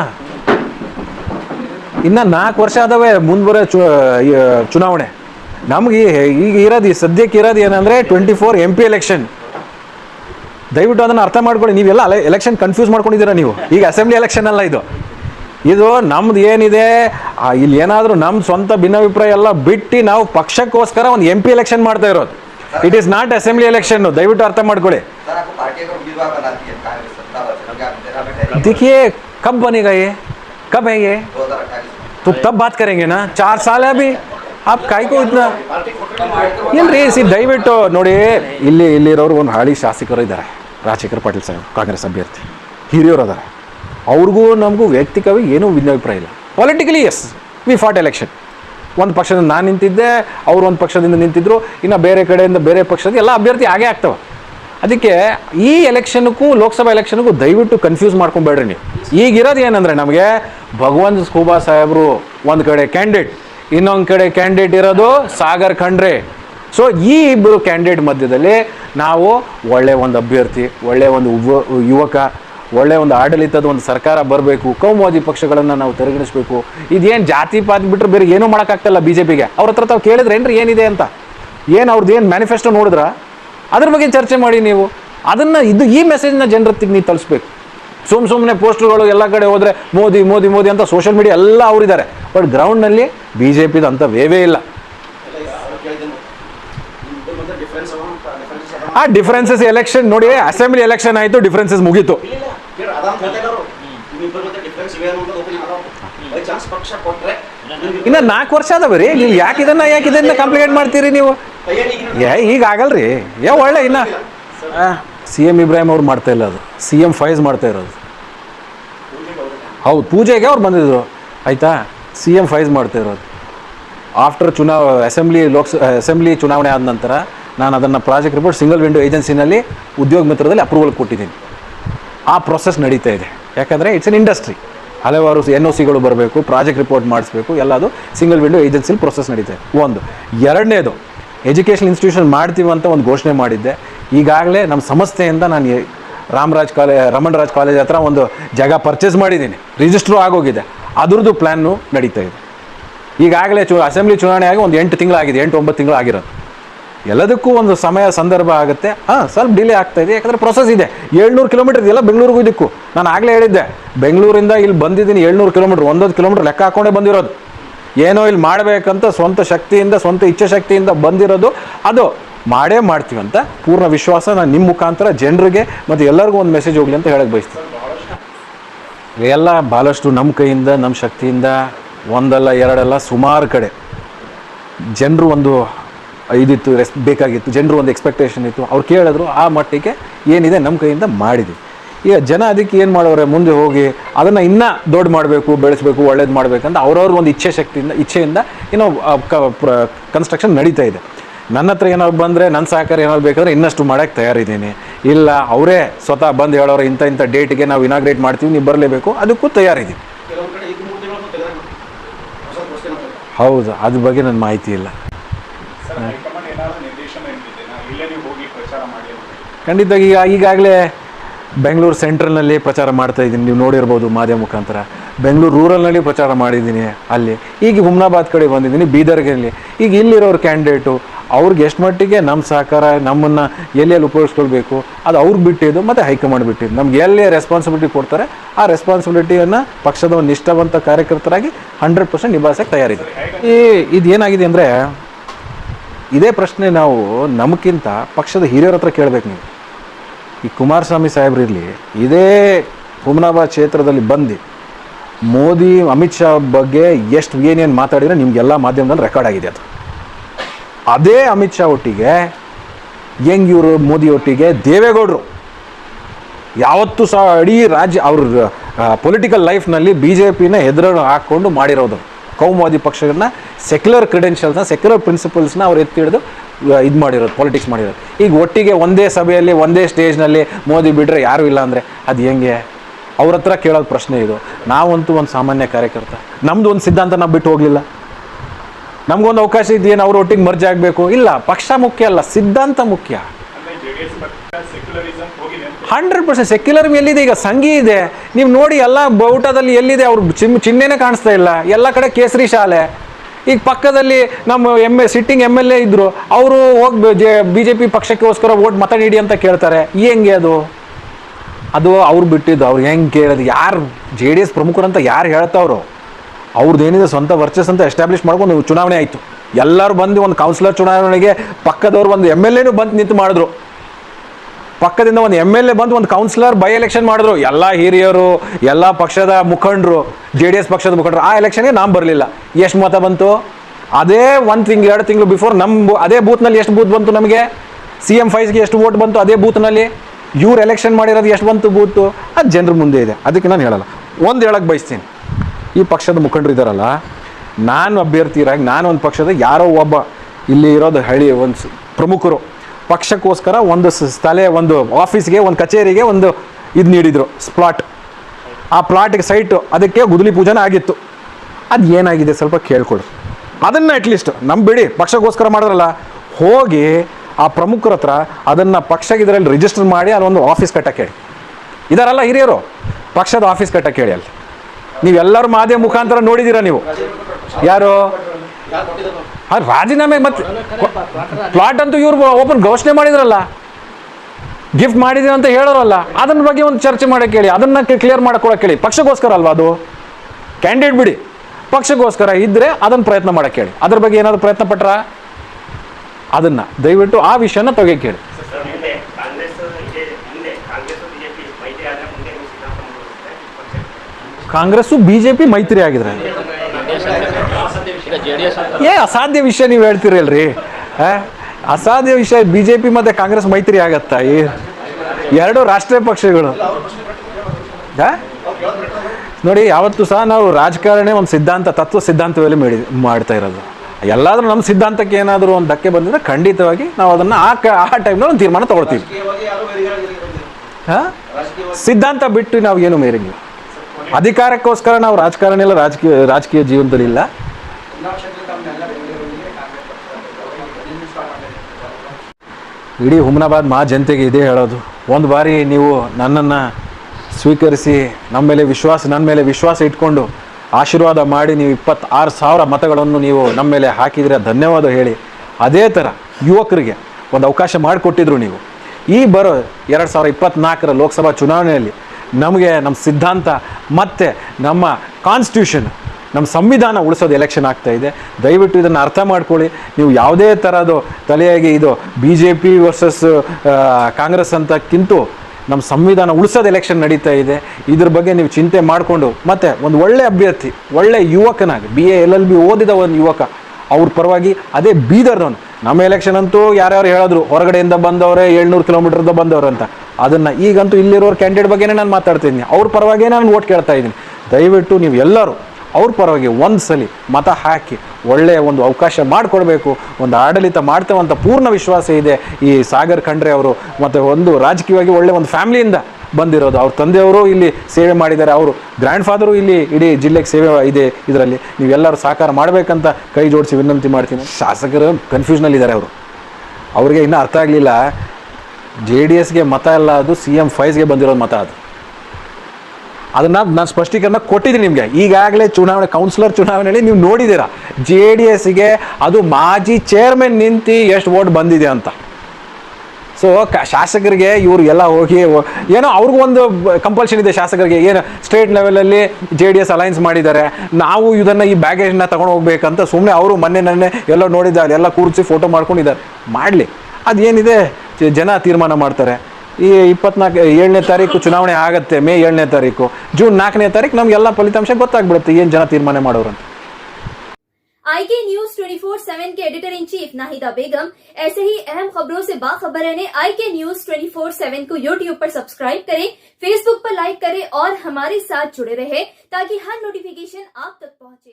B: ಇನ್ನ ನಾಲ್ಕು ವರ್ಷ ಅದಾವೆ ಮುಂದ್ಬರೋ ಚು ಚುನಾವಣೆ. ನಮ್ಗೆ ಈಗ ಇರೋದು ಈ ಸದ್ಯಕ್ಕೆ ಇರೋದು ಏನಂದ್ರೆ twenty four M P election ದಯವಿಟ್ಟು ಅದನ್ನು ಅರ್ಥ ಮಾಡ್ಕೊಳ್ಳಿ ನೀವೆಲ್ಲ ಎಲೆಕ್ಷನ್ ಕನ್ಫ್ಯೂಸ್ ಮಾಡ್ಕೊಂಡಿದ್ದೀರಾ ನೀವು? ಈಗ ಅಸೆಂಬ್ಲಿ ಎಲೆಕ್ಷನ್ ಅಲ್ಲ ಇದು. ಇದು ನಮ್ದು ಏನಿದೆ ಆ, ಇಲ್ಲಿ ಏನಾದರೂ ನಮ್ಮ ಸ್ವಂತ ಭಿನ್ನಾಭಿಪ್ರಾಯ ಎಲ್ಲ ಬಿಟ್ಟು ನಾವು ಪಕ್ಷಕ್ಕೋಸ್ಕರ ಒಂದು ಎಂ ಪಿ ಎಲೆಕ್ಷನ್ ಮಾಡ್ತಾ ಇರೋದು it is not assembly election ದಯವಿಟ್ಟು ಅರ್ಥ ಮಾಡ್ಕೊಳ್ಳಿ
E: सर आपको पार्टी अगर उम्मीदवार बनाती है कांग्रेस सत्ता बचने का मेरा में ठहरी
B: देखिए कब बनेगा ये कब है ये
E: दो हजार अट्ठाईस में
B: तो तब बात करेंगे ना चार साल है अभी आप काय को इतना ಇಲ್ರಿ ಸಿ ದಯವಿಟ್ಟು ನೋಡಿ ಇಲ್ಲಿ ಇಲ್ಲಿರೋರು ಒಂದು ಹಾಳಿ ಶಾಸಕರು ಇದ್ದಾರೆ ರಾಜಶೇಖರ್ ಪಾಟೀಲ್ ಸಾಹೇಬ್ ಕಾಂಗ್ರೆಸ್ ಅಭ್ಯರ್ಥಿ ಹಿರಿಯರು ಅದಾರೆ ಅವ್ರಿಗೂ ನಮಗೂ ವ್ಯಕ್ತಿಕವಾಗಿ ಏನೂ ಭಿನ್ನಾಭಿಪ್ರಾಯ ಇಲ್ಲ. Politically as we fought election ಒಂದು ಪಕ್ಷದಿಂದ ನಾನು ನಿಂತಿದ್ದೆ, ಅವರು ಒಂದು ಪಕ್ಷದಿಂದ ನಿಂತಿದ್ರು, ಇನ್ನು ಬೇರೆ ಕಡೆಯಿಂದ ಬೇರೆ ಪಕ್ಷದ ಎಲ್ಲ ಅಭ್ಯರ್ಥಿ ಆಗೇ ಆಗ್ತವೆ. ಅದಕ್ಕೆ ಈ ಎಲೆಕ್ಷನ್ಗೂ ಲೋಕಸಭಾ ಎಲೆಕ್ಷನ್ಗೂ ದಯವಿಟ್ಟು ಕನ್ಫ್ಯೂಸ್ ಮಾಡ್ಕೊಬೇಡ್ರಿ ನೀವು. ಈಗಿರೋದು ಏನಂದರೆ ನಮಗೆ ಭಗವಂತ ಸ್ಕೂಬಾ ಸಾಹೇಬರು ಒಂದು ಕಡೆ ಕ್ಯಾಂಡಿಡೇಟ್ ಇನ್ನೊಂದು ಕಡೆ ಕ್ಯಾಂಡಿಡೇಟ್ ಇರೋದು ಸಾಗರ್ ಖಂಡ್ರೆ. ಸೊ ಈ ಇಬ್ಬರು ಕ್ಯಾಂಡಿಡೇಟ್ ಮಧ್ಯದಲ್ಲಿ ನಾವು ಒಳ್ಳೆಯ ಒಂದು ಅಭ್ಯರ್ಥಿ ಒಳ್ಳೆಯ ಒಂದು ಯುವಕ ಒಳ್ಳೆ ಒಂದು ಆಡಳಿತದ ಒಂದು ಸರ್ಕಾರ ಬರಬೇಕು ಕೌಮವಾದಿ ಪಕ್ಷಗಳನ್ನು ನಾವು ಪರಿಗಣಿಸಬೇಕು ಇದೇನು ಜಾತಿ ಪಾತಿ ಬಿಟ್ಟರೆ ಬೇರೆ ಏನೂ ಮಾಡೋಕ್ಕಾಗ್ತಲ್ಲ ಬಿ ಜೆ ಪಿಗೆ ಅವ್ರ ಹತ್ರ ತಾವು ಕೇಳಿದ್ರೆ ಏನ್ರಿ ಏನಿದೆ ಅಂತ. ಏನು ಅವ್ರದ್ದು ಏನು ಮ್ಯಾನಿಫೆಸ್ಟೋ ನೋಡಿದ್ರ? ಅದ್ರ ಬಗ್ಗೆ ಚರ್ಚೆ ಮಾಡಿ ನೀವು. ಅದನ್ನು ಇದು ಈ ಮೆಸೇಜ್ನ ಜನರತ್ತಿಗೆ ನೀವು ತಲುಪಿಸ್ಬೇಕು ಸುಮ್ ಸುಮ್ಮನೆ ಪೋಸ್ಟರ್ಗಳು ಎಲ್ಲ ಕಡೆ ಹೋದರೆ ಮೋದಿ ಮೋದಿ ಮೋದಿ ಅಂತ ಸೋಷಿಯಲ್ ಮೀಡಿಯಾ ಎಲ್ಲ ಅವರಿದ್ದಾರೆ. ಬಟ್ ಗ್ರೌಂಡ್ನಲ್ಲಿ ಬಿ ಜೆ ಪಿದು ಅಂತ ವೇವೇ ಇಲ್ಲ. ಆ ಡಿಫ್ರೆನ್ಸಸ್ ಎಲೆಕ್ಷನ್ ನೋಡಿ ಅಸೆಂಬ್ಲಿ ಎಲೆಕ್ಷನ್ ಆಯಿತು ಡಿಫ್ರೆನ್ಸಸ್ ಮುಗೀತು.
D: ಕೇಳಿ ಅದಂತ ಹೇಳ್ತಾ ಇದ್ದಾರೆ ನಿಮ್ಮಿಬ್ಬರ ಮಧ್ಯೆ ಡಿಫ್ರೆನ್ಸ್ ಇವೆ ಅನ್ನೋದು ಒಪಿನಿಯನ್ ಅದಾವ ಬೈ ಚಾನ್ಸ್ ಪಕ್ಷ ಕೊಟ್ರೆ
B: ಇನ್ನು ನಾಲ್ಕು ವರ್ಷ ಅದಾವ ರೀ. ನೀವು ಯಾಕೆ ಇದನ್ನ ಯಾಕೆ ಇದನ್ನ ಕಂಪ್ಲೇಂಟ್ ಮಾಡ್ತೀರಿ ನೀವು? ಏ ಈಗ ಆಗಲ್ರಿ. ಏ ಒಳ್ಳೆ ಇನ್ನ ಸಿ ಎಂ ಇಬ್ರಾಹಿಂ ಅವ್ರು ಮಾಡ್ತಾ ಇಲ್ಲ ಅದು. ಸಿ ಎಂ ಫೈಸ್ ಮಾಡ್ತಾ ಇರೋದು. ಹೌದು ಪೂಜೆಗೆ ಅವ್ರು ಬಂದಿದ್ರು. ಆಯ್ತಾ? ಸಿ ಎಂ ಫೈಸ್ ಮಾಡ್ತಾ ಇರೋದು. ಆಫ್ಟರ್ ಚುನಾವ ಅಸೆಂಬ್ಲಿ ಲೋಕಸ ಅಸೆಂಬ್ಲಿ ಚುನಾವಣೆ ಆದ ನಂತರ ನಾನು ಅದನ್ನು ಪ್ರಾಜೆಕ್ಟ್ ರಿಪೋರ್ಟ್ ಸಿಂಗಲ್ ವಿಂಡೋ ಏಜೆನ್ಸಿನಲ್ಲಿ ಉದ್ಯೋಗ ಮಿತ್ರದಲ್ಲಿ ಅಪ್ರೂವಲ್ ಕೊಟ್ಟಿದ್ದೀನಿ. ಆ ಪ್ರೊಸೆಸ್ ನಡೀತಾ ಇದೆ. ಯಾಕಂದರೆ ಇಟ್ಸ್ ಎನ್ ಇಂಡಸ್ಟ್ರಿ ಹಲವಾರು ಎನ್ ಒ ಸಿಗಳು ಬರಬೇಕು ಪ್ರಾಜೆಕ್ಟ್ ರಿಪೋರ್ಟ್ ಮಾಡಿಸ್ಬೇಕು, ಎಲ್ಲದು ಸಿಂಗಲ್ ವಿಂಡೋ ಏಜೆನ್ಸಿಲಿ ಪ್ರೊಸೆಸ್ ನಡೀತಾ ಇದೆ. ಒಂದು. ಎರಡನೇದು ಎಜುಕೇಷನ್ ಇನ್ಸ್ಟಿಟ್ಯೂಷನ್ ಮಾಡ್ತೀವಿ ಅಂತ ಒಂದು ಘೋಷಣೆ ಮಾಡಿದ್ದೆ. ಈಗಾಗಲೇ ನಮ್ಮ ಸಂಸ್ಥೆಯಿಂದ ನಾನು ರಾಮರಾಜ್ ಕಾಲೇ ರಮಣ್ ರಾಜ್ ಕಾಲೇಜ್ ಹತ್ರ ಒಂದು ಜಾಗ ಪರ್ಚೇಸ್ ಮಾಡಿದ್ದೀನಿ. ರಿಜಿಸ್ಟ್ರು ಆಗೋಗಿದೆ. ಅದ್ರದ್ದು ಪ್ಲ್ಯಾನು ನಡೀತಾ ಇದೆ. ಈಗಾಗಲೇ ಚು ಅಸೆಂಬ್ಲಿ ಚುನಾವಣೆ ಆಗಿ ಒಂದು ಎಂಟು ತಿಂಗಳಾಗಿದೆ, ಎಂಟು ಒಂಬತ್ತು ತಿಂಗಳು ಆಗಿರೋದು ಎಲ್ಲದಕ್ಕೂ ಒಂದು ಸಮಯ ಸಂದರ್ಭ ಆಗುತ್ತೆ. ಹಾಂ, ಸ್ವಲ್ಪ ಡಿಲೇ ಆಗ್ತಾ ಇದೆ. ಯಾಕಂದರೆ ಪ್ರೊಸೆಸ್ ಇದೆ. ಏಳ್ನೂರು ಕಿಲೋಮೀಟರ್ ಇದೆಯಲ್ಲ ಬೆಂಗಳೂರಿಗೂ ಇದಕ್ಕೂ. ನಾನು ಆಗಲೇ ಹೇಳಿದ್ದೆ. ಬೆಂಗಳೂರಿಂದ ಇಲ್ಲಿ ಬಂದಿದ್ದೀನಿ ಏಳ್ನೂರು ಕಿಲೋಮೀಟ್ರ್ ಒಂದೊಂದು ಕಿಲೋಮೀಟ್ರ್ ಲೆಕ್ಕ ಹಾಕೊಂಡೇ ಬಂದಿರೋದು. ಏನೋ ಇಲ್ಲಿ ಮಾಡಬೇಕಂತ ಸ್ವಂತ ಶಕ್ತಿಯಿಂದ, ಸ್ವಂತ ಇಚ್ಛಾಶಕ್ತಿಯಿಂದ ಬಂದಿರೋದು. ಅದು ಮಾಡೇ ಮಾಡ್ತೀವಿ ಅಂತ ಪೂರ್ಣ ವಿಶ್ವಾಸ ನಾನು ನಿಮ್ಮ ಮುಖಾಂತರ ಜನರಿಗೆ ಮತ್ತು ಎಲ್ಲರಿಗೂ ಒಂದು ಮೆಸೇಜ್ ಹೋಗಲಿ ಅಂತ ಹೇಳಕ್ಕೆ ಬಯಸ್ತೀನಿ. ಎಲ್ಲ ಭಾಳಷ್ಟು ನಮ್ಮ ಕೈಯಿಂದ ನಮ್ಮ ಶಕ್ತಿಯಿಂದ ಒಂದಲ್ಲ ಎರಡಲ್ಲ ಸುಮಾರು ಕಡೆ. ಜನರು ಒಂದು ಇದಿತ್ತು ರೆಸ್ ಬೇಕಾಗಿತ್ತು ಜನರು ಒಂದು ಎಕ್ಸ್ಪೆಕ್ಟೇಷನ್ ಇತ್ತು. ಅವ್ರು ಕೇಳಿದ್ರು ಆ ಮಟ್ಟಿಗೆ ಏನಿದೆ ನಮ್ಮ ಕೈಯಿಂದ ಮಾಡಿದ್ವಿ ಈಗ ಜನ ಅದಕ್ಕೆ ಏನು ಮಾಡೋರೆ? ಮುಂದೆ ಹೋಗಿ ಅದನ್ನು ಇನ್ನೂ ದೊಡ್ಡ ಮಾಡಬೇಕು ಬೆಳೆಸಬೇಕು ಒಳ್ಳೇದು ಮಾಡಬೇಕಂತ ಅವ್ರವ್ರ ಒಂದು ಇಚ್ಛೆ ಶಕ್ತಿಯಿಂದ ಇಚ್ಛೆಯಿಂದ ಏನೋ ಕನ್ಸ್ಟ್ರಕ್ಷನ್ ನಡೀತಾ ಇದೆ. ನನ್ನ ಹತ್ರ ಏನಾದ್ರು ಬಂದರೆ ನನ್ನ ಸಹಕಾರ ಏನಾದ್ರು ಬೇಕಾದ್ರೆ ಇನ್ನಷ್ಟು ಮಾಡೋಕ್ಕೆ ತಯಾರಿದ್ದೀನಿ. ಇಲ್ಲ ಅವರೇ ಸ್ವತಃ ಬಂದು ಹೇಳೋರು ಇಂಥ ಇಂಥ ಡೇಟ್ಗೆ ನಾವು ಇನಾಗ್ರೇಟ್ ಮಾಡ್ತೀವಿ ನೀವು ಬರಲೇಬೇಕು ಅದಕ್ಕೂ ತಯಾರಿದ್ದೀನಿ ಹೌದು ಅದ್ರ ಬಗ್ಗೆ ನನ್ನ ಮಾಹಿತಿ ಇಲ್ಲ
F: ಸರ್ ಹೈಕಮಾಂಡ್ ಏನಾದರೂ ನಿರ್ದೇಶನ ನೀಡಿದೆ ನಾವು ಇಲ್ಲೇ ನೀವು ಹೋಗಿ ಪ್ರಚಾರ ಮಾಡಿ ಅಂತ
B: ಖಂಡಿತ ಈಗ ಈಗಾಗಲೇ ಬೆಂಗಳೂರು ಸೆಂಟ್ರಲ್ನಲ್ಲಿ ಪ್ರಚಾರ ಮಾಡ್ತಾ ಇದ್ದೀನಿ. ನೀವು ನೋಡಿರ್ಬೋದು ಮಾಧ್ಯಮ ಮುಖಾಂತರ. ಬೆಂಗಳೂರು ರೂರಲ್ನಲ್ಲಿ ಪ್ರಚಾರ ಮಾಡಿದ್ದೀನಿ ಅಲ್ಲಿ. ಈಗ ಹುಮ್ನಾಬಾದ್ ಕಡೆ ಬಂದಿದ್ದೀನಿ, ಬೀದರ್ಗಲ್ಲಿ. ಈಗ ಇಲ್ಲಿರೋರು ಕ್ಯಾಂಡಿಡೇಟು, ಅವ್ರಿಗೆ ಎಷ್ಟು ಮಟ್ಟಿಗೆ ನಮ್ಮ ಸಹಕಾರ, ನಮ್ಮನ್ನು ಎಲ್ಲೆಲ್ಲಿ ಉಪಯೋಗಿಸ್ಕೊಳ್ಬೇಕು, ಅದು ಅವ್ರಿಗೆ ಬಿಟ್ಟಿದ್ದು ಮತ್ತು ಹೈಕಮಾಂಡ್ ಬಿಟ್ಟಿದ್ದು. ನಮ್ಗೆ ಎಲ್ಲಿ ರೆಸ್ಪಾನ್ಸಿಬಿಲಿಟಿ ಕೊಡ್ತಾರೆ, ಆ ರೆಸ್ಪಾನ್ಸಿಬಿಲಿಟಿಯನ್ನು ಪಕ್ಷದ ಒಂದು ನಿಷ್ಠಾವಂತ ಕಾರ್ಯಕರ್ತರಾಗಿ ಹಂಡ್ರೆಡ್ ಪರ್ಸೆಂಟ್ ನಿಭಾಯಿಸೋಕ್ಕೆ ತಯಾರಿದೆ ಈ ಇದು ಏನಾಗಿದೆ ಅಂದರೆ ಇದೇ ಪ್ರಶ್ನೆ ನಾವು ನಮಗಿಂತ ಪಕ್ಷದ ಹಿರಿಯರ ಹತ್ರ ಕೇಳಬೇಕು ನೀವು. ಈ ಕುಮಾರಸ್ವಾಮಿ ಸಾಹೇಬ್ರಿರಲಿ ಇದೇ ಹುಮನಾಬಾದ್ ಕ್ಷೇತ್ರದಲ್ಲಿ ಬಂದು ಮೋದಿ, ಅಮಿತ್ ಶಾ ಬಗ್ಗೆ ಎಷ್ಟು ಏನೇನು ಮಾತಾಡಿದ್ರೆ ನಿಮಗೆಲ್ಲ ಮಾಧ್ಯಮದಲ್ಲಿ ರೆಕಾರ್ಡ್ ಆಗಿದೆ ಅದು. ಅದೇ ಅಮಿತ್ ಶಾ ಒಟ್ಟಿಗೆ ಹೆಂಗ್ ಇವರು ಮೋದಿ ಒಟ್ಟಿಗೆ, ದೇವೇಗೌಡರು. ಯಾವತ್ತು ಸಹ ಅಡೀ ರಾಜ್ಯ, ಅವ್ರ ಪೊಲಿಟಿಕಲ್ ಲೈಫ್ನಲ್ಲಿ ಬಿ ಜೆ ಪಿನ ಹೆದರು ಹಾಕ್ಕೊಂಡು ಮಾಡಿರೋದು. ಕೌಮಾದಿ ಪಕ್ಷಗಳನ್ನ ಸೆಕ್ಯುಲರ್ ಕ್ರಿಡೆನ್ಷಿಯಲ್ಸ್ನ ಸೆಕ್ಯುಲರ್ ಪ್ರಿನ್ಸಿಪಲ್ಸ್ನ ಅವ್ರು ಎತ್ತಿ ಹಿಡಿದು ಇದು ಮಾಡಿರೋದು ಪಾಲಿಟಿಕ್ಸ್ ಮಾಡಿರೋದು. ಈಗ ಒಟ್ಟಿಗೆ ಒಂದೇ ಸಭೆಯಲ್ಲಿ, ಒಂದೇ ಸ್ಟೇಜ್ನಲ್ಲಿ ಮೋದಿ ಬಿಟ್ಟರೆ ಯಾರೂ ಇಲ್ಲ ಅಂದರೆ ಅದು ಹೆಂಗೆ? ಅವ್ರ ಹತ್ರ ಕೇಳೋದು ಪ್ರಶ್ನೆ ಇದು. ನಾವಂತೂ ಒಂದು ಸಾಮಾನ್ಯ ಕಾರ್ಯಕರ್ತ. ನಮ್ಮದು ಒಂದು ಸಿದ್ಧಾಂತ ನಾವು ಬಿಟ್ಟು ಹೋಗಲಿಲ್ಲ. ನಮಗೊಂದು ಅವಕಾಶ ಇದೆಯೇನು, ಅವ್ರ ಒಟ್ಟಿಗೆ ಮರ್ಜ್ ಆಗಬೇಕು? ಇಲ್ಲ, ಪಕ್ಷ ಮುಖ್ಯ ಅಲ್ಲ, ಸಿದ್ಧಾಂತ ಮುಖ್ಯ.
F: ಅಂತ.
B: ಹಂಡ್ರೆಡ್ ಪರ್ಸೆಂಟ್ ಸೆಕ್ಯುಲರ್ ಎಲ್ಲಿದೆ? ಈಗ ಸಂಘಿ ಇದೆ. ನೀವು ನೋಡಿ ಎಲ್ಲ ಬೌಟದಲ್ಲಿ ಎಲ್ಲಿದೆ? ಅವ್ರ ಚಿಮ್ ಚಿಹ್ನೆನೇ ಕಾಣಿಸ್ತಾ ಇಲ್ಲ. ಎಲ್ಲ ಕಡೆ ಕೇಸರಿ ಶಾಲೆ. ಈಗ ಪಕ್ಕದಲ್ಲಿ ನಮ್ಮ M A, sitting M L A ಇದ್ರು. ಅವರು ಹೋಗಿ ಬಿ, ಜೆ ಪಿ ಪಕ್ಷಕ್ಕೋಸ್ಕರ ಓಟ್ ಮತ ನೀಡಿ ಅಂತ ಕೇಳ್ತಾರೆ. ಹೆಂಗೆ ಅದು? ಅದು ಅವ್ರು ಬಿಟ್ಟಿದ್ದು. ಅವ್ರು ಹೆಂಗೆ ಕೇಳೋದು? ಯಾರು ಜೆ ಡಿ ಎಸ್ ಪ್ರಮುಖರಂತ ಯಾರು ಹೇಳ್ತಾವ್ರು? ಅವ್ರದ್ದು ಏನಿದೆ? ಸ್ವಂತ ವರ್ಚಸ್ ಅಂತ ಎಸ್ಟಾಬ್ಲಿಷ್ ಮಾಡ್ಕೊಂಡು ಚುನಾವಣೆ ಆಯಿತು. ಎಲ್ಲರೂ ಬಂದು ಒಂದು ಕೌನ್ಸಿಲರ್ ಚುನಾವಣೆಗೆ ಪಕ್ಕದವ್ರು ಒಂದು ಎಂ ಎಲ್ ಎನೂ ಬಂದು ನಿಂತು ಮಾಡಿದ್ರು. ಪಕ್ಕದಿಂದ ಒಂದು ಎಂ ಎಲ್ ಎ ಬಂದು ಒಂದು ಕೌನ್ಸಿಲರ್ ಬೈ ಎಲೆಕ್ಷನ್ ಮಾಡಿದ್ರು. ಎಲ್ಲ ಹಿರಿಯರು, ಎಲ್ಲ ಪಕ್ಷದ ಮುಖಂಡರು ಜೆ ಡಿ ಎಸ್ ಪಕ್ಷದ ಮುಖಂಡರು, ಆ ಎಲೆಕ್ಷನ್ಗೆ ನಾವು ಬರಲಿಲ್ಲ. ಎಷ್ಟು ಮತ ಬಂತು? ಅದೇ ಒಂದು ತಿಂಗಳು, ಎರಡು ತಿಂಗಳು ಬಿಫೋರ್ ನಮ್ಮ ಅದೇ ಬೂತ್ನಲ್ಲಿ ಎಷ್ಟು ಬೂತ್ ಬಂತು ನಮಗೆ? ಸಿ ಎಂ ಫೈಸ್ಗೆ ಎಷ್ಟು ವೋಟ್ ಬಂತು ಅದೇ ಬೂತ್ನಲ್ಲಿ ಇವ್ರು ಎಲೆಕ್ಷನ್ ಮಾಡಿರೋದು ಎಷ್ಟು ಬಂತು ಬೂತು ಅದು ಜನರ ಮುಂದೆ ಇದೆ. ಅದಕ್ಕೆ ನಾನು ಹೇಳಲ್ಲ. ಒಂದು ಹೇಳಕ್ಕೆ ಬಯಸ್ತೀನಿ. ಈ ಪಕ್ಷದ ಮುಖಂಡರು ಇದ್ದಾರಲ್ಲ ನಾನು ಅಭ್ಯರ್ಥಿರಾಗಿ ನಾನು ಒಂದು ಪಕ್ಷದ ಯಾರೋ ಒಬ್ಬ ಇಲ್ಲಿ ಇರೋದು ಹಳ್ಳಿ ಒಂದು ಪ್ರಮುಖರು. ಪಕ್ಷಕ್ಕೋಸ್ಕರ ಒಂದು ಸ್ಥಳ ಒಂದು ಆಫೀಸ್ಗೆ ಒಂದು ಕಚೇರಿಗೆ ಒಂದು ಇದು ನೀಡಿದರು, ಸ್ಪ್ಲಾಟ್. ಆ ಪ್ಲಾಟ್ಗೆ ಸೈಟು ಅದಕ್ಕೆ ಗುದಲಿ ಪೂಜೆನೇ ಆಗಿತ್ತು. ಅದು ಏನಾಗಿದೆ ಸ್ವಲ್ಪ ಕೇಳ್ಕೊಡು. ಅದನ್ನು ಅಟ್ಲೀಸ್ಟ್ ಬಿಡಿ, ಪಕ್ಷಕ್ಕೋಸ್ಕರ ಮಾಡಿದ್ರಲ್ಲ, ಹೋಗಿ ಆ ಪ್ರಮುಖರ ಹತ್ರ ಅದನ್ನು ಪಕ್ಷಕ್ಕೆ ಇದರಲ್ಲಿ ರಿಜಿಸ್ಟರ್ ಮಾಡಿ ಅದೊಂದು ಆಫೀಸ್ ಕಟ್ಟಕ್ಕೆ ಹೇಳಿ. ಇದಾರಲ್ಲ ಹಿರಿಯರು? ಪಕ್ಷದ ಆಫೀಸ್ ಕಟ್ಟಕ್ಕೆ ಹೇಳಿ ಅಲ್ಲಿ. ನೀವೆಲ್ಲರೂ ಮಾದೇ ಮುಖಾಂತರ ನೋಡಿದ್ದೀರಾ ನೀವು? ಯಾರು? ರಾಜೀನಾಮೆ ಮತ್ತೆ ಪ್ಲಾಟ್ ಅಂತೂ ಇವ್ರು ಓಪನ್ ಘೋಷಣೆ ಮಾಡಿದ್ರಲ್ಲ. ಗಿಫ್ಟ್ ಮಾಡಿದೀವಿ ಅಂತ ಹೇಳೋರಲ್ಲ ಅದನ್ನ ಬಗ್ಗೆ ಒಂದು ಚರ್ಚೆ ಮಾಡಕ್ಕೆ ಹೇಳಿ ಅದನ್ನ ಕ್ಲಿಯರ್ ಮಾಡ್ಕೊಳಕ್ಕೆ ಹೇಳಿ. ಪಕ್ಷಕ್ಕೋಸ್ಕರ ಅಲ್ವಾ ಅದು? ಕ್ಯಾಂಡಿಡೇಟ್ ಬಿಡಿ. ಪಕ್ಷಕ್ಕೋಸ್ಕರ ಇದ್ರೆ ಅದನ್ನ ಪ್ರಯತ್ನ ಮಾಡಕ್ಕೆ ಹೇಳಿ. ಅದ್ರ ಬಗ್ಗೆ ಏನಾದ್ರು ಪ್ರಯತ್ನ ಪಟ್ರ? ಅದನ್ನ. ದಯವಿಟ್ಟು ಆ ವಿಷಯನ ತೆಗೆಯಕ್ಕೆ ಹೇಳಿ. ಕಾಂಗ್ರೆಸ್ಸು ಬಿ ಜೆ ಪಿ ಮೈತ್ರಿ ಆಗಿದ್ರೆ. ಏ, ಅಸಾಧ್ಯ ವಿಷಯ ನೀವು ಹೇಳ್ತೀರಲ್ರಿ. ಹಾಂ? ಅಸಾಧ್ಯ ವಿಷಯ ಬಿ ಜೆ ಪಿ ಮತ್ತು ಕಾಂಗ್ರೆಸ್ ಮೈತ್ರಿ ಆಗತ್ತಾ? ಈ ಎರಡು ರಾಷ್ಟ್ರೀಯ ಪಕ್ಷಗಳು. ಹಾಂ? ನೋಡಿ, ಯಾವತ್ತು ಸಹ ನಾವು ರಾಜಕಾರಣ ಒಂದು ಸಿದ್ಧಾಂತ, ತತ್ವ ಸಿದ್ಧಾಂತದಲ್ಲಿ ಮೇಡಿ, ಮಾಡ್ತಾ ಇರೋದು. ಎಲ್ಲಾದರೂ ನಮ್ಮ ಸಿದ್ಧಾಂತಕ್ಕೆ ಏನಾದರೂ ಒಂದು ಧಕ್ಕೆ ಬಂದಿದ್ರೆ ಖಂಡಿತವಾಗಿ ನಾವು ಅದನ್ನು ಆ ಕ, ಆ ಟೈಮ್ನಲ್ಲಿ ಒಂದು ತೀರ್ಮಾನ ತಗೊಳ್ತೀವಿ. ಹಾಂ? ಸಿದ್ಧಾಂತ ಬಿಟ್ಟು ನಾವು ಏನು ಮೇರಿಂಗ್ ಅಧಿಕಾರಕ್ಕೋಸ್ಕರ ನಾವು ರಾಜಕಾರಣ ಇಲ್ಲ ರಾಜಕೀಯ ರಾಜಕೀಯ ಜೀವನದಲ್ಲಿ ಇಲ್ಲ. ಇಡೀ ಹುಮನಾಬಾದ್ ಮಾ ಜನತೆಗೆ ಇದೇ ಹೇಳೋದು. ಒಂದು ಬಾರಿ ನೀವು ನನ್ನನ್ನು ಸ್ವೀಕರಿಸಿ ನಮ್ಮ ಮೇಲೆ ವಿಶ್ವಾಸ ನನ್ನ ಮೇಲೆ ವಿಶ್ವಾಸ ಇಟ್ಕೊಂಡು ಆಶೀರ್ವಾದ ಮಾಡಿ ನೀವು ಇಪ್ಪತ್ತಾರು ಸಾವಿರ ಮತಗಳನ್ನು ನೀವು ನಮ್ಮ ಮೇಲೆ ಹಾಕಿದರೆ ಧನ್ಯವಾದ ಹೇಳಿ. ಅದೇ ಥರ ಯುವಕರಿಗೆ ಒಂದು ಅವಕಾಶ ಮಾಡಿಕೊಟ್ಟಿದ್ರು ನೀವು. ಈ ಬರೋ ಎರಡು ಸಾವಿರ ಇಪ್ಪತ್ತ್ನಾಲ್ಕರ ಲೋಕಸಭಾ ಚುನಾವಣೆಯಲ್ಲಿ ನಮಗೆ ನಮ್ಮ ಸಿದ್ಧಾಂತ ಮತ್ತು ನಮ್ಮ ಕಾನ್ಸ್ಟಿಟ್ಯೂಷನ್ ನಮ್ಮ ಸಂವಿಧಾನ ಉಳಿಸೋದು ಎಲೆಕ್ಷನ್ ಆಗ್ತಾ ಇದೆ. ದಯವಿಟ್ಟು ಇದನ್ನು ಅರ್ಥ ಮಾಡ್ಕೊಳ್ಳಿ. ನೀವು ಯಾವುದೇ ಥರದ್ದು ತಲೆಯಾಗಿ ಇದು B J P versus Congress ಅಂತಕ್ಕಿಂತೂ ನಮ್ಮ ಸಂವಿಧಾನ ಉಳಿಸೋದು ಎಲೆಕ್ಷನ್ ನಡೀತಾ ಇದೆ. ಇದ್ರ ಬಗ್ಗೆ ನೀವು ಚಿಂತೆ ಮಾಡಿಕೊಂಡು, ಮತ್ತೆ ಒಂದು ಒಳ್ಳೆ ಅಭ್ಯರ್ಥಿ, ಒಳ್ಳೆ ಯುವಕನಾಗಿ B A L L B ಓದಿದ ಒಂದು ಯುವಕ, ಅವ್ರ ಪರವಾಗಿ ಅದೇ ಬೀದರ್ನವನು. ನಮ್ಮ ಎಲೆಕ್ಷನ್ ಅಂತೂ ಯಾರ್ಯಾರು ಹೇಳಿದ್ರು, ಹೊರಗಡೆಯಿಂದ ಬಂದವರೇ ಏಳ್ನೂರು ಕಿಲೋಮೀಟರ್ದ ಬಂದವರು ಅಂತ. ಅದನ್ನು ಈಗಂತೂ ಇಲ್ಲಿರೋರು ಕ್ಯಾಂಡಿಡೇಟ್ ಬಗ್ಗೆನೇ ನಾನು ಮಾತಾಡ್ತಿದ್ದೀನಿ. ಅವ್ರ ಪರವಾಗಿ ನಾನು ಓಟ್ ಕೇಳ್ತಾ ಇದ್ದೀನಿ. ದಯವಿಟ್ಟು ನೀವು ಎಲ್ಲರೂ ಅವ್ರ ಪರವಾಗಿ ಒಂದು ಸಲ ಮತ ಹಾಕಿ ಒಳ್ಳೆಯ ಒಂದು ಅವಕಾಶ ಮಾಡಿಕೊಡ್ಬೇಕು, ಒಂದು ಆಡಳಿತ ಮಾಡ್ತೇವಂತ ಪೂರ್ಣ ವಿಶ್ವಾಸ ಇದೆ ಈ ಸಾಗರ್ ಖಂಡ್ರೆ ಅವರು. ಮತ್ತು ಒಂದು ರಾಜಕೀಯವಾಗಿ ಒಳ್ಳೆಯ ಒಂದು ಫ್ಯಾಮಿಲಿಯಿಂದ ಬಂದಿರೋದು. ಅವ್ರ ತಂದೆಯವರು ಇಲ್ಲಿ ಸೇವೆ ಮಾಡಿದ್ದಾರೆ. ಅವರು ಗ್ರ್ಯಾಂಡ್ ಫಾದರು ಇಲ್ಲಿ ಇಡೀ ಜಿಲ್ಲೆಗೆ ಸೇವೆ ಇದೆ ಇದರಲ್ಲಿ. ನೀವೆಲ್ಲರೂ ಸಹಕಾರ ಮಾಡಬೇಕಂತ ಕೈ ಜೋಡಿಸಿ ವಿನಂತಿ ಮಾಡ್ತೀನಿ. ಶಾಸಕರು ಕನ್ಫ್ಯೂಷನಲ್ಲಿದ್ದಾರೆ ಅವರು. ಅವರಿಗೆ ಇನ್ನೂ ಅರ್ಥ ಆಗಲಿಲ್ಲ. ಜೆ ಡಿ ಎಸ್ಗೆ ಮತ ಅಲ್ಲ, ಅದು ಸಿ ಎಂ ಫೈಸ್ಗೆ ಬಂದಿರೋದು ಮತ ಅದು. ಅದನ್ನು ನಾನು ಸ್ಪಷ್ಟೀಕರಣ ಕೊಟ್ಟಿದ್ದೀನಿ ನಿಮಗೆ. ಈಗಾಗಲೇ ಚುನಾವಣೆ ಕೌನ್ಸಿಲರ್ ಚುನಾವಣೆಯಲ್ಲಿ ನೀವು ನೋಡಿದ್ದೀರಾ. ಜೆ ಡಿ ಎಸ್ಗೆ ಅದು ಮಾಜಿ ಚೇರ್ಮನ್ ನಿಂತು ಎಷ್ಟು ವೋಟ್ ಬಂದಿದೆ ಅಂತ. ಸೊ ಶಾಸಕರಿಗೆ ಇವರು ಎಲ್ಲ ಹೋಗಿ ಏನೋ ಅವ್ರಿಗೂ ಒಂದು ಕಂಪಲ್ಷನ್ ಇದೆ ಶಾಸಕರಿಗೆ. ಏನು ಸ್ಟೇಟ್ ಲೆವೆಲಲ್ಲಿ ಜೆ ಡಿ ಎಸ್ ಅಲೈನ್ಸ್ ಮಾಡಿದ್ದಾರೆ. ನಾವು ಇದನ್ನು ಈ ಬ್ಯಾಗೇಜ್ನ ತಗೊಂಡು ಹೋಗ್ಬೇಕಂತ ಸುಮ್ಮನೆ ಅವರು ಮೊನ್ನೆ ನನ್ನೆ ಎಲ್ಲ ನೋಡಿದ್ದಾರೆ. ಎಲ್ಲ ಕೂರಿಸಿ ಫೋಟೋ ಮಾಡ್ಕೊಂಡಿದ್ದಾರೆ. ಮಾಡಲಿ. ಅದೇನಿದೆ? ಜನ ತೀರ್ಮಾನ ಮಾಡ್ತಾರೆ. ಈ ಇಪ್ಪತ್ನಾಲ್ಕು ಏಳನೇ ತಾರೀಕು ಚುನಾವಣೆ ಆಗತ್ತೆ ಮೇ ಏಳನೇ ತಾರೀಕು ಜೂನ್ ನಾಲ್ಕನೇ ತಾರೀಕು ನಮಗೆಲ್ಲ ಫಲಿತಾಂಶ ಗೊತ್ತಾಗ್ಬಿಡುತ್ತೆ ಏನು ಜನ ತೀರ್ಮಾನ ಮಾಡೋರು ಅಂತ
A: आई के न्यूज 24/7 के editor in chief Nahida Begum ऐसे ही अहम खबरों से बाखबर रहने आई के न्यूज 24/7 को यूट्यूब पर सब्सक्राइब करें फेसबुक पर लाइक करें और हमारे साथ जुड़े रहे ताकि हर नोटिफिकेशन आप तक पहुंचे